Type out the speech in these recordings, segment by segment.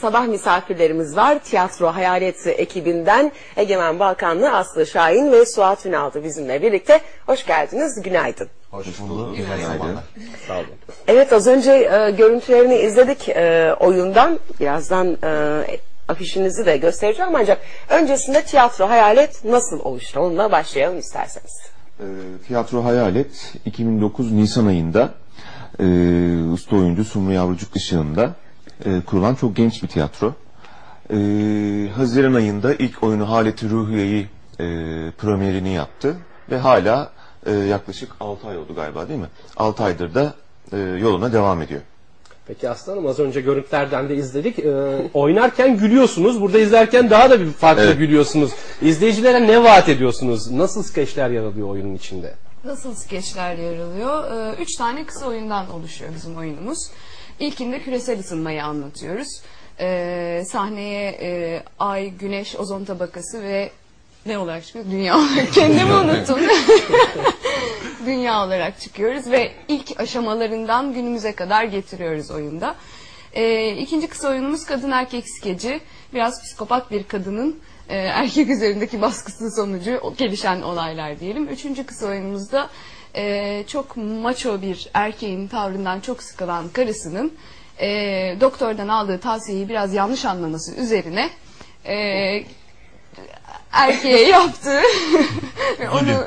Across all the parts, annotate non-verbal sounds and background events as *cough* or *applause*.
Sabah misafirlerimiz var. Tiyatro Hayalet ekibinden Egemen Balkanlı, Aslı Şahin ve Suat Ünal'dı bizimle birlikte. Hoş geldiniz, günaydın. Hoş bulduk. Sabahlar. Sağ olun. Evet, az önce e, görüntülerini izledik e, oyundan. Birazdan e, afişinizi de göstereceğim ancak öncesinde Tiyatro Hayalet nasıl oluştu? Onunla başlayalım isterseniz. Ee, Tiyatro Hayalet 2009 Nisan ayında e, usta oyuncu Sumru Yavrucuk ışığında e, kurulan çok genç bir tiyatro. E, Haziran ayında ilk oyunu Haleti Ruhiye'yi e, premierini yaptı ve hala e, yaklaşık 6 ay oldu galiba değil mi? 6 aydır da e, yoluna devam ediyor. Peki Aslanım az önce görüntülerden de izledik. Ee, oynarken gülüyorsunuz. Burada izlerken daha da bir farklı Evet. gülüyorsunuz. İzleyicilere ne vaat ediyorsunuz? Nasıl skeçler yer alıyor oyunun içinde? Nasıl skeçler yer alıyor? Ee, Üç tane kısa oyundan oluşuyor bizim oyunumuz. İlkinde küresel ısınmayı anlatıyoruz. Ee, sahneye e, ay, güneş, ozon tabakası ve ne olarak çıkıyor? Dünya olarak. *laughs* Kendimi unuttum. *laughs* Dünya olarak çıkıyoruz ve ilk aşamalarından günümüze kadar getiriyoruz oyunda. Ee, ikinci kısa oyunumuz kadın erkek skeci. Biraz psikopat bir kadının e, erkek üzerindeki baskısı sonucu gelişen olaylar diyelim. Üçüncü kısa oyunumuzda e, çok maço bir erkeğin tavrından çok sıkılan karısının e, doktordan aldığı tavsiyeyi biraz yanlış anlaması üzerine e, erkeğe yaptığı *laughs* onu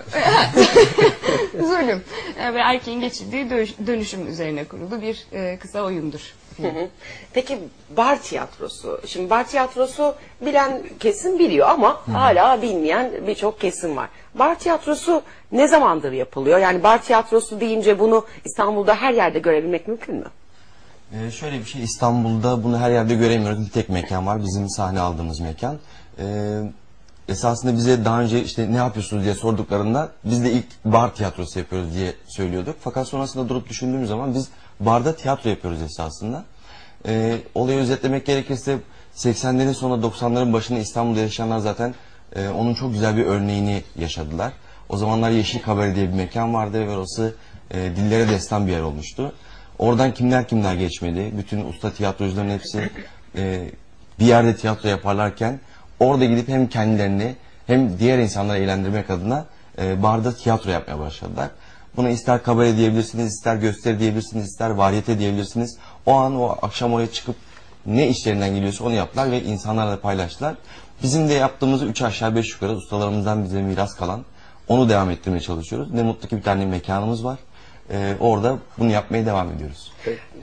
*laughs* zulüm E, ve erkeğin geçirdiği dö- dönüşüm üzerine kurulu bir e, kısa oyundur. Hı hı. Peki bar tiyatrosu. Şimdi bar tiyatrosu bilen kesim biliyor ama hala bilmeyen birçok kesim var. Bar tiyatrosu ne zamandır yapılıyor? Yani bar tiyatrosu deyince bunu İstanbul'da her yerde görebilmek mümkün mü? Ee, şöyle bir şey İstanbul'da bunu her yerde göremiyoruz. Bir tek mekan var. Bizim sahne aldığımız mekan. Ee, esasında bize daha önce işte ne yapıyorsunuz diye sorduklarında biz de ilk bar tiyatrosu yapıyoruz diye söylüyorduk. Fakat sonrasında durup düşündüğümüz zaman biz barda tiyatro yapıyoruz esasında. Ee, olayı özetlemek gerekirse 80'lerin sonra 90'ların başında İstanbul'da yaşayanlar zaten e, onun çok güzel bir örneğini yaşadılar. O zamanlar Yeşil Kabare diye bir mekan vardı ve orası e, dillere destan bir yer olmuştu. Oradan kimler kimler geçmedi. Bütün usta tiyatrocuların hepsi e, bir yerde tiyatro yaparlarken orada gidip hem kendilerini hem diğer insanları eğlendirmek adına e, barda tiyatro yapmaya başladılar. Buna ister kabare diyebilirsiniz, ister gösteri diyebilirsiniz, ister variyete diyebilirsiniz. O an o akşam oraya çıkıp ne işlerinden geliyorsa onu yaptılar ve insanlarla paylaştılar. Bizim de yaptığımızı üç aşağı beş yukarı ustalarımızdan bize miras kalan onu devam ettirmeye çalışıyoruz. Ne mutlu ki bir tane mekanımız var. Ee, orada bunu yapmaya devam ediyoruz.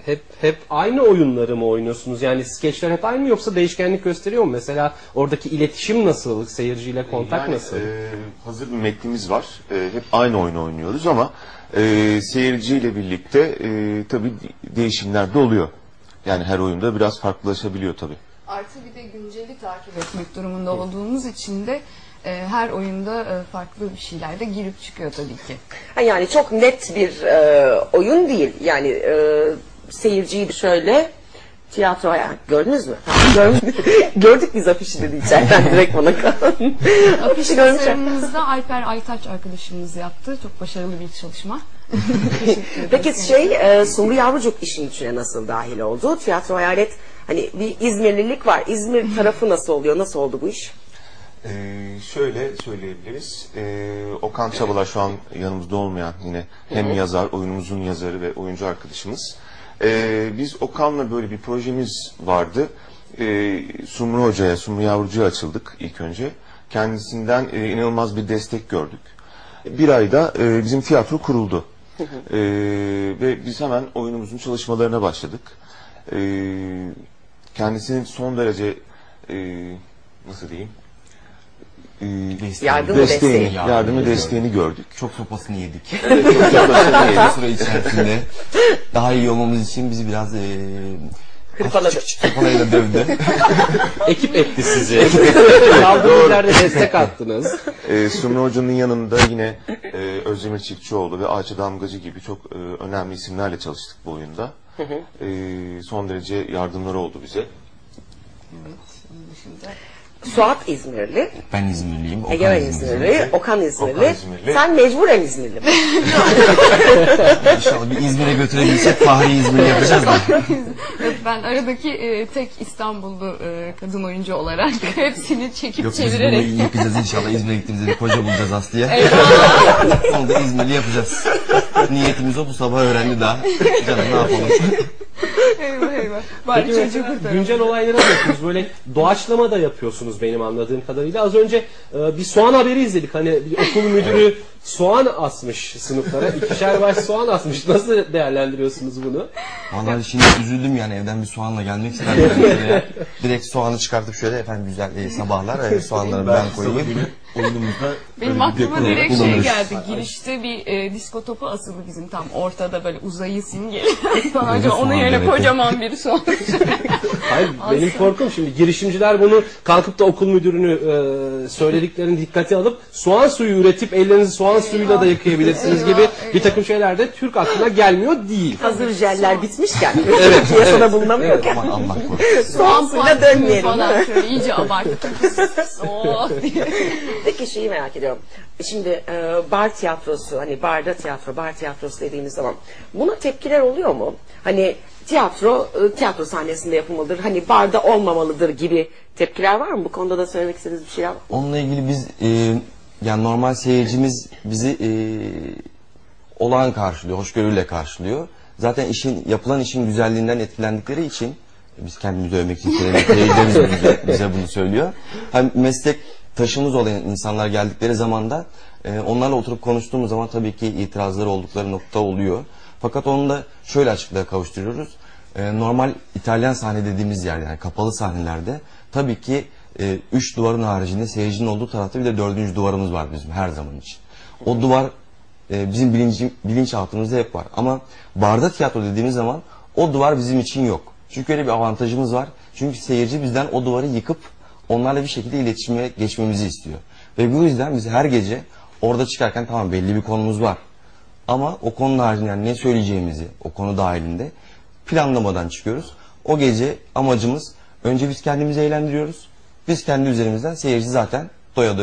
Hep hep aynı oyunları mı oynuyorsunuz? Yani skeçler hep aynı mı yoksa değişkenlik gösteriyor mu? Mesela oradaki iletişim nasıl? Seyirciyle kontak Yani, nasıl? e, hazır bir metnimiz var. E, hep aynı oyunu oynuyoruz ama e, seyirciyle birlikte e, tabii değişimler de oluyor. Yani her oyunda biraz farklılaşabiliyor tabii. Artı bir de günceli takip etmek durumunda olduğumuz için de e, her oyunda e, farklı bir şeyler de girip çıkıyor tabii ki. Ha, yani çok net bir e, oyun değil. Yani e, seyirciyi şöyle tiyatro yani gördünüz mü? Gördük, *laughs* gördük biz *laughs* afişi dedi içeriden direkt bana Afiş Afişi tasarımımızda Alper Aytaç arkadaşımız yaptı. Çok başarılı bir çalışma. *laughs* Peki şey e, Sumru Yavrucuk işin içine nasıl dahil oldu? Tiyatro hayalet hani bir İzmirlilik var. İzmir tarafı nasıl oluyor? Nasıl oldu bu iş? Ee, şöyle söyleyebiliriz. Ee, Okan Çabalar şu an yanımızda olmayan yine hem yazar, oyunumuzun yazarı ve oyuncu arkadaşımız. Ee, biz Okan'la böyle bir projemiz vardı. Ee, Sumru Hoca'ya, Sumru Yavrucu'ya açıldık ilk önce. Kendisinden e, inanılmaz bir destek gördük. Bir ayda e, bizim tiyatro kuruldu. Ee, ve biz hemen oyunumuzun çalışmalarına başladık. Ee, kendisinin son derece e, nasıl diyeyim? Ee, Yardım desteğini, desteği. yardımı desteğini gördük. Çok sopasını yedik. *laughs* Evet, çok sopasını *laughs* yedik. Bu süre içerisinde daha iyi olmamız için bizi biraz e, Hırpaladı. sopalarıyla dövdü. *laughs* Ekip etti sizi. Kaldığınız yerde destek attınız. Ee, Sumru Hoca'nın yanında yine e, Özdemir Çiftçioğlu ve Ayça Damgacı gibi çok e, önemli isimlerle çalıştık bu oyunda. E, son derece yardımları oldu bize. Suat İzmirli, Ben İzmirliyim. Okan Egemen İzmirli. İzmirli, Okan İzmirli. Okan İzmirli. Sen mecburen İzmirli. *laughs* İnşallah bir İzmir'e götürebilsek Fahri İzmir'i yapacağız da. Evet, ben aradaki e, tek İstanbullu e, kadın oyuncu olarak *laughs* hepsini çekip Yok biz bunu çevirerek. yapacağız inşallah İzmir'e gittiğimizde bir koca bulacağız Aslı'ya. Onu da İzmirli yapacağız. Niyetimiz o bu sabah öğrendi daha. Canım ne yapalım. Eyvah eyvah. Bari Peki çocuğu mesela kurtaralım. güncel olaylara bakıyorsunuz. Böyle doğaçlama da yapıyorsunuz benim anladığım kadarıyla. Az önce e, bir soğan haberi izledik. Hani bir okul müdürü soğan asmış sınıflara. İkişer baş soğan asmış. Nasıl değerlendiriyorsunuz bunu? Vallahi şimdi üzüldüm yani evden bir soğanla gelmek isterdim. Şöyle Direkt soğanı çıkartıp şöyle efendim güzel e, sabahlar e, soğanları ben koyayım. Oyunumuzda Benim aklıma direkt şey kullanırız. geldi. Girişte bir e, disko topu asılı bizim tam ortada böyle uzayı simgeli. *laughs* Sadece onun yerine demek. kocaman bir soğan. *laughs* Hayır benim korkum şimdi girişimciler bunu kalkıp da okul müdürünü e, söylediklerini dikkate alıp soğan suyu üretip ellerinizi soğan suyuyla da yıkayabilirsiniz gibi bir takım şeyler de Türk aklına gelmiyor değil. Hazır jeller bitmişken, *laughs* evet, piyasada bulunamıyorken. Aman Allah korusun. Soğan suyuna dönmeyelim. falan *laughs* şöyle iyice oh diye. Peki şeyi merak ediyorum. Şimdi e, bar tiyatrosu, hani barda tiyatro, bar tiyatrosu dediğimiz zaman buna tepkiler oluyor mu? Hani tiyatro, e, tiyatro sahnesinde yapılmalıdır, hani barda olmamalıdır gibi tepkiler var mı? Bu konuda da söylemek istediğiniz bir şey var mı? Onunla ilgili biz e, yani normal seyircimiz bizi e, olağan karşılıyor, hoşgörüyle karşılıyor. Zaten işin yapılan işin güzelliğinden etkilendikleri için biz kendimizi övmek için söylemiyoruz. *laughs* Bize, bize bunu söylüyor. Hem meslek taşımız olan insanlar geldikleri zaman da e, onlarla oturup konuştuğumuz zaman tabii ki itirazları oldukları nokta oluyor. Fakat onu da şöyle açıklığa kavuşturuyoruz. E, normal İtalyan sahne dediğimiz yer yani kapalı sahnelerde tabii ki e, üç duvarın haricinde seyircinin olduğu tarafta bir de dördüncü duvarımız var bizim her zaman için. O duvar e, bizim bilinci, bilinçaltımızda hep var. Ama barda tiyatro dediğimiz zaman o duvar bizim için yok. Çünkü öyle bir avantajımız var. Çünkü seyirci bizden o duvarı yıkıp onlarla bir şekilde iletişime geçmemizi istiyor. Ve bu yüzden biz her gece orada çıkarken tamam belli bir konumuz var. Ama o konunun haricinde yani ne söyleyeceğimizi o konu dahilinde planlamadan çıkıyoruz. O gece amacımız önce biz kendimizi eğlendiriyoruz. Biz kendi üzerimizden seyirci zaten doya